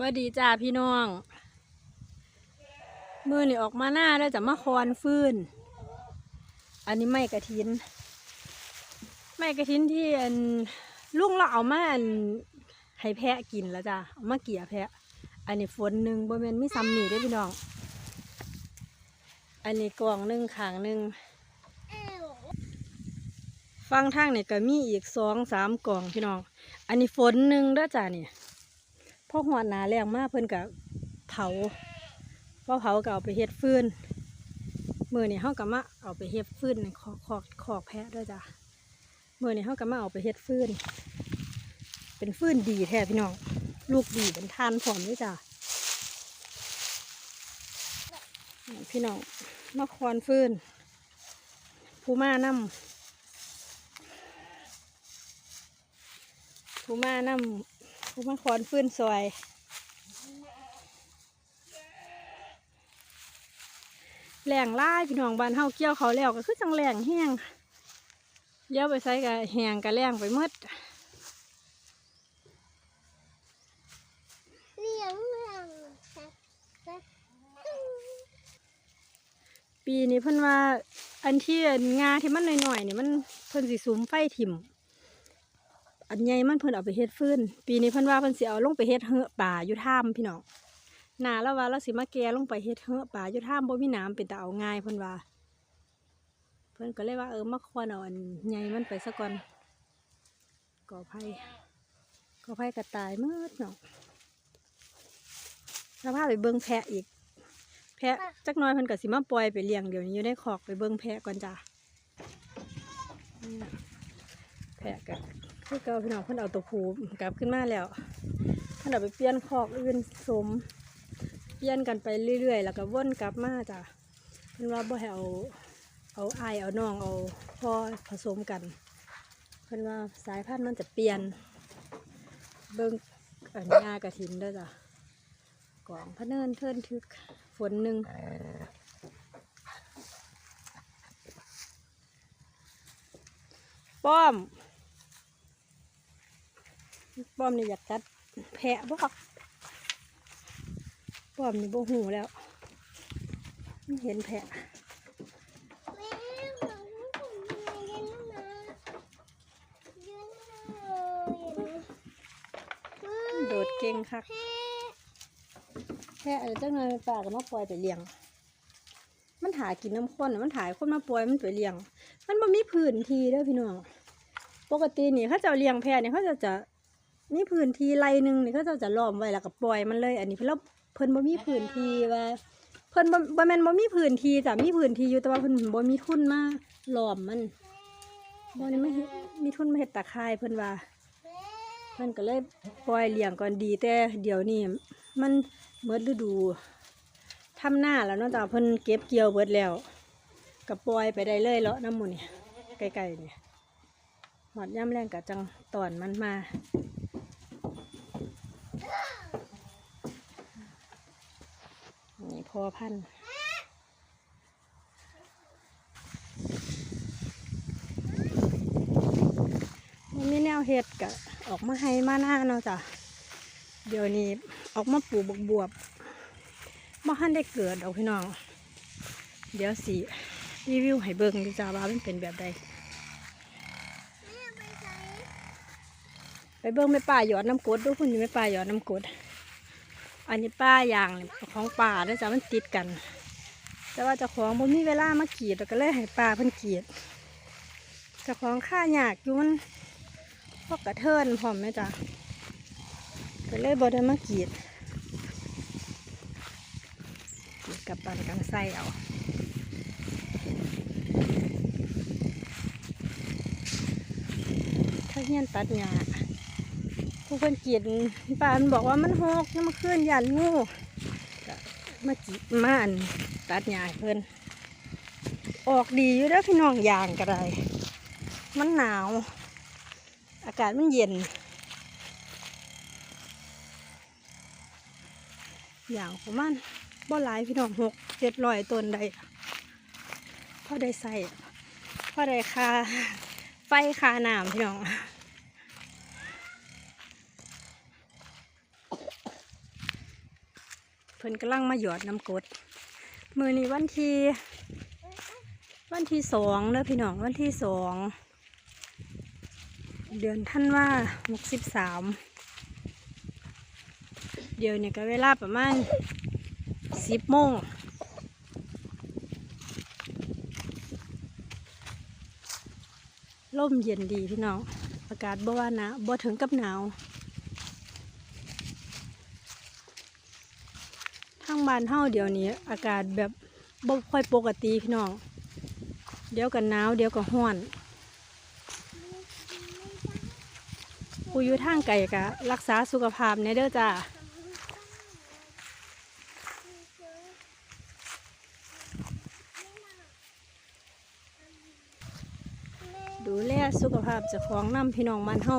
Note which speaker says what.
Speaker 1: ว่าดีจ้าพี่น้องมือนี่ออกมาหน้าแล้วจะมาคอนฟื้น อันนี้ไม่กระถิน ไม่กระถินที่อันลุงเราเอามาอันให้แพะกินแล้วจ้าเอามาเกี่ยแพะ อันนี้ฝนหนึ่งบนแมนมีซ้ำนี่เด้พี่น้อง อันนี้กล่องหนึ่งขางหนึ่งฟังทางเนี่ยก็มีอีกสองสามกล่องพี่น้อง อันนี้ฝนหนึ่งด้อจ้าเนี่ย พอหอดหนาแรงมากเพิ่นก็เผาพอเผาก็เอาไปเฮ็ดฟืนมือนี่เฮาก็มาเอาไปเฮ็ดฟืนในคอกคอกคอกแพะด้วยจ้ามือนี่เฮาก็มาเอาไปเฮ็ดฟืนเป็นฟืนดีแท้พี่น้องลูกดีเป็นทานพร้อมด้วยจ้าพี่น้องมาคอนฟืนผู้มานำผู้มานำ ผู้มาคอนฟื้นซอยแหล่งล่ายพี่น้องบ้านเฮาเกี่ยวเขาแล้วก็คือจังแหล่งแห้งเลี้ยวไปใส่กับแห้งกับแหล่งไปหมด
Speaker 2: เลี้ยงเมืองสักสัก
Speaker 1: ปีนี้เพิ่นว่าอันที่งาที่มันหน่อยๆนี่มันเพิ่นสิสุมไฟถิ่ม อันใหญ่มันเพิ่นเอาไปเฮ็ดฟืนปีนี้เพิ่นว่าเพิ่นสิเอาลงไปเฮ็ดเหือะป่าอยู่ถ้ำพี่น้องหนาแล้วว่าเราสิมาแกลงไปเฮ็ดเหือะป่าอยู่ถ้ำบ่มีน้ำเป็นตาเอาง่ายเพิ่นว่า เพิ่นก็เลยว่าเออมาควรเอาอันใหญ่มันไปซะก่อนก่อไผ่ก่อไผ่กระตายมืดเนาะแล้วพาไปเบิ่งแพะอีก แพะจักน้อยเพิ่นก็สิมาปล่อยไปเลี้ยงเดี๋ยวนี้อยู่ในคอกไปเบิ่งแพะก่อนจ้ะแพะก็ คือเก่าพี่น้องเพิ่นเอาตัวผูกลับขึ้นมาแล้วเพิ่นเอาไปเปลี่ยนคอกอื่นสม เปลี่ยนกันไปเรื่อยๆ แล้วก็วนกลับมาจ้ะเพิ่นว่าบ่ให้เอาเอาไอเอาน้องเอาพ่อผสมกันเพิ่นว่าสายพันธุ์มันจะเปลี่ยน เบิ่งอันยากระถินเด้จ้ะกองพะเนินเทินทึกฝนหนึ่งป้อม ป้อมนี่อยากกัดแพะบ่ป้อมนี่บ่หูแล้วไม่เห็นแพะ
Speaker 2: แม่ของผมทำไมยืนมายืนมา
Speaker 1: โดดเก่งคัก
Speaker 2: แพะ
Speaker 1: อะไรจังเลยป่าก็มาปล่อยไปเลี้ยง มันหายกินน้ำข้นมันถ่ายคนมาปล่อยมันไปเลี้ยง มันบ่มีพื้นที่เด้อพี่น้อง ปกตินี่เขาจะเลี้ยงแพะเนี่ยเขาจะจะ มีพื้นที่ไรหนึ่งนี่เขาจะจะล้อมไว้แล้วก็ปล่อยมันเลย อันนี้เพิ่นเราเพิ่นบ่มีพื้นที่ว่า เพิ่นบ่บ่แม่นบ่มีพื้นที่จ้ะมีพื้นที่อยู่แต่ว่าเพิ่นบ่มีทุนมาล้อมมันบ่ได้ไม่มีทุนมาเฮ็ดตาข่ายเพิ่นว่าเพิ่นก็เลยปล่อยเลี้ยงก่อนดีแต่เดี๋ยวนี้มันเมื่อฤดูทำหน้าแล้วเนาะจ้ะเพิ่นเก็บเกี่ยวเบิดแล้วก็ปล่อยไปได้เลยเลาะน้ำมูนี่ไกลๆเนี่ยหอดย่ำแรงกับจังตอนมันมานี่พ อพันธุ์มันมีแนวเห็ดกะออกมาให้มาหน้าเนาะจ้ะ เดี๋ยวนี้ออกมาปลูกบกบวบมาหันได้เกิดเอาพี่น้อง เดี๋ยวสิรีวิวให้เบิ่งดูจ้าว่ามันเป็นแบบใด
Speaker 2: ไป
Speaker 1: เบิ่งแม่ป่าหยอดน้ำกดดูคุณอยู่แม่ป่าหยอดน้ำกรด อันนี้ป้ายางของป่าเด้อจ้ามันติดกัน แต่ว่าเจ้าของบ่มีเวลามากรีดก็เลยให้ป่าเพิ่นกรีดเจ้าของค่ายากอยู่มันพวกกระเทินพร้อมไหมจ้ะก็เลยบ่ได้มากรีดกรีดกับปันกันไส้เอาถ้าเฮียนตัดหญ้า ผู้คนกรีดป้ามันบอกว่ามันหกน้ำมันขึ้นยันงูมาจีม่านตัดหญ้าเพิ่นออกดีอยู่แล้วพี่น้องยางก็ได้มันหนาว อากาศมันเย็นอย่างประมาณบ่หลายพี่น้องหกเจ็ดร้อยต้นได้พอได้ใส่พ่อได้คาไฟคาน้ำพี่น้อง เพิ่นกำลังมาหยอดน้ำกดมือนี้วันที่วันที่สองเด้อพี่น้องวันที่สองเดือนท่านว่าหกสิบสามเดี๋ยวเนี่ยก็เวลาประมาณสิบโมงลมเย็นดีพี่น้องอากาศบ่ว่านาวบ่ถึงกับหนาว ทางบ้านเฮาเดี๋ยวนี้ อากาศแบบบ่ค่อยปกติพี่น้อง เดี๋ยวก็หนาวเดี๋ยวก็ร้อนผู้อยู่ทางไกลก็รักษาสุขภาพในเด้อจ้าดูแลสุขภาพจ้าของน้ำพี่น้องบ้านเฮา